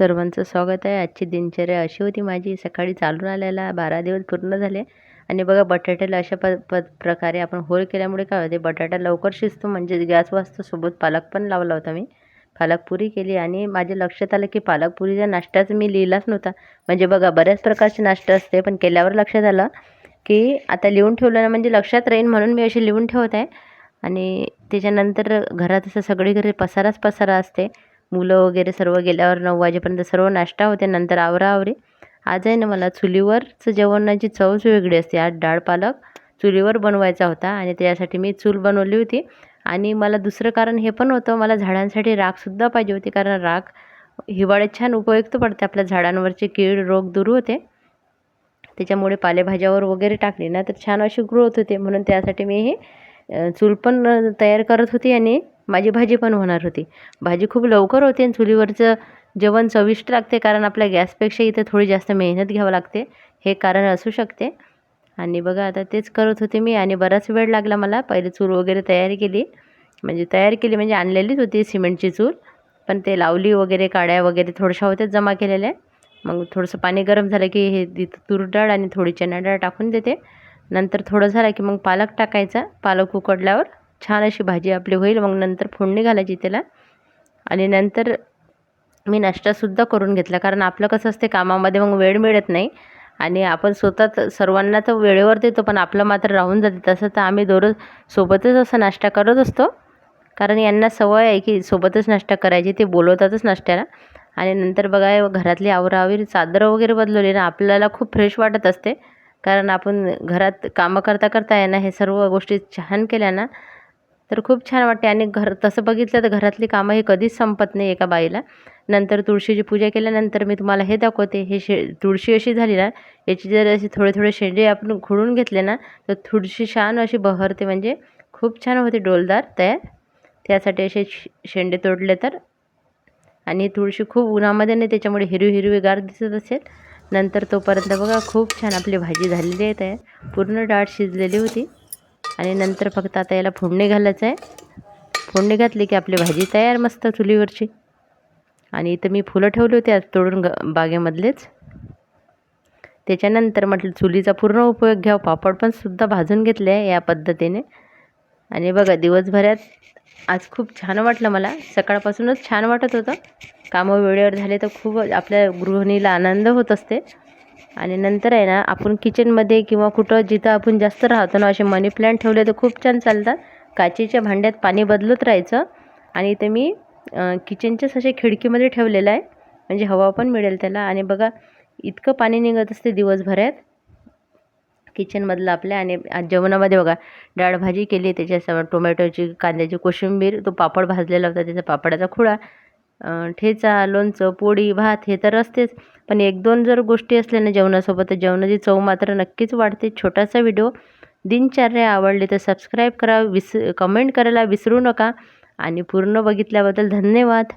सर्वांचं स्वागत आहे. आजची दिनचर्या अशी होती. माझी सकाळी चालून आल्याला बारा दिवस पूर्ण झाले. आणि बघा बटाट्याला अशा प प प्रकारे आपण होळ केल्यामुळे काय होते बटाटा लवकर शिजतो. म्हणजे गॅस वाजतो. सोबत पालक पण लावला होता मी. पालक पुरी केली आणि माझ्या लक्षात आलं की पालक पुरीचा नाश्ताच मी लिहिलाच नव्हता. म्हणजे बघा बऱ्याच प्रकारचे नाश्ता असते. पण केल्यावर लक्षात आलं की आता लिहून ठेवलं ना म्हणजे लक्षात राहीन म्हणून मी अशी लिहून ठेवत आहे. आणि त्याच्यानंतर घरात असं सगळीकडे पसाराच पसारा असते. मुलं वगैरे सर्व गेल्यावर नऊ वाजेपर्यंत सर्व नाश्ता होते नंतर आवराआवरी. आज आहे ना मला चुलीवरचं जेवणाची चवच वेगळी असते. आज डाळ पालक चुलीवर बनवायचा होता आणि त्यासाठी मी चूल बनवली होती. आणि मला दुसरं कारण हे पण होतं मला झाडांसाठी राखसुद्धा पाहिजे होती कारण राख हिवाळ्यात छान उपयुक्त पडते. आपल्या झाडांवरचे कीड रोग दूर होते. त्याच्यामुळे पालेभाज्यावर वगैरे टाकली ना तर छान अशी ग्रोथ होते. म्हणून त्यासाठी मी हे चूल पण तयार करत होती आणि माझी भाजी पण होणार होती. भाजी खूप लवकर होते आणि चुलीवरचं जेवण चविष्ट लागते कारण आपल्या गॅसपेक्षा इथं थोडी जास्त मेहनत घ्यावं लागते. हे कारण असू शकते. आणि बघा आता तेच करत होते मी आणि बराच वेळ लागला मला. पहिले चूल वगैरे तयार केली. म्हणजे तयार केली म्हणजे आणलेलीच होती सिमेंटची चूल. पण ते लावली वगैरे काड्या वगैरे थोड्याशा होत्याच जमा केलेल्या. मग थोडंसं पाणी गरम झालं की हे तिथं तूर डाळ आणि थोडी चणा डाळ टाकून देते. नंतर थोडं झालं की मग पालक टाकायचा. पालक उकडल्यावर छान अशी भाजी आपली होईल. मग नंतर फोडणी घालायची त्याला. आणि नंतर मी नाश्तासुद्धा करून घेतला. कारण आपलं कसं असते कामामध्ये मग वेळ मिळत नाही. आणि आपण स्वतः सर्वांना तर वेळेवर देतो पण आपलं मात्र राहून जाते. तसं तर आम्ही दररोज सोबतच असा नाश्ता करत असतो. कारण यांना सवय आहे की सोबतच नाश्ता करायची. ते बोलवतातच नाश्त्याला. आणि नंतर बघा घरातली आवरावीर चादरं वगैरे बदलवली ना आपल्याला खूप फ्रेश वाटत असते. कारण आपण घरात कामं करता करता यांना हे सर्व गोष्टी छान केल्या ना तर खूप छान वाटते. आणि घर तसं बघितलं तर घरातली कामं हे कधीच संपत नाही एका बाईला. नंतर तुळशीची पूजा केल्यानंतर मी तुम्हाला हे दाखवते. हे शे तुळशी अशी झाली ना याची जर अशी थोडे थोडे शेंडे आपण खुडून घेतले ना तर थोडीशी छान अशी बहरते. म्हणजे खूप छान होते डोलदार तयार. त्यासाठी असे शेंडे तोडले तर. आणि तुळशी खूप उन्हामध्ये नाही त्याच्यामुळे हिरवी हिरवीगार दिसत असेल. नंतर तोपर्यंत बघा खूप छान आपली भाजी झालेली आहे तयार. पूर्ण डाळ शिजलेली होती. आणि नंतर फक्त आता याला फोडणी घालायचं आहे. फोडणी घातली की आपली भाजी तयार मस्त चुलीवरची. आणि इथं मी फुलं ठेवली होती आज तोडून ग बागेमधलेच. त्याच्यानंतर म्हटलं चुलीचा पूर्ण उपयोग घ्यावा पापड पण सुद्धा भाजून घेतले आहे या पद्धतीने. आणि बघा दिवसभरात आज खूप छान वाटलं मला. सकाळपासूनच छान वाटत होतं. कामं वेळेवर झाले तर खूप आपल्या गृहिणीला आनंद होत असते. आणि नंतर आहे ना आपण किचनमध्ये किंवा कुठं जिथं आपण जास्त राहतो ना असे मनी प्लॅन्ट ठेवले तर खूप छान चालतात. काचेच्या भांड्यात पाणी बदलत राहायचं. आणि ते मी किचनच्याच असे खिडकीमध्ये ठेवलेलं आहे. म्हणजे हवा पण मिळेल त्याला. आणि बघा इतकं पाणी निघत असते दिवसभरात. किचनमधलं आपल्या आणि आज जेवणामध्ये बघा डाळ भाजी केली त्याच्यासमोर टोमॅटोची कांद्याची कोशिंबीर तो पापड भाजलेला होता त्याचा पापडाचा खुळा. ठेचा लोणचं पोळी भात हे तर असतेच. पण एक दोन जर गोष्टी असल्या ना जेवणासोबत तर जेवणाची चव मात्र नक्कीच वाढते. छोटासा व्हिडिओ दिनचर्या आवडली तर सबस्क्राईब करा विस कमेंट करायला विसरू नका. आणि पूर्ण बघितल्याबद्दल धन्यवाद.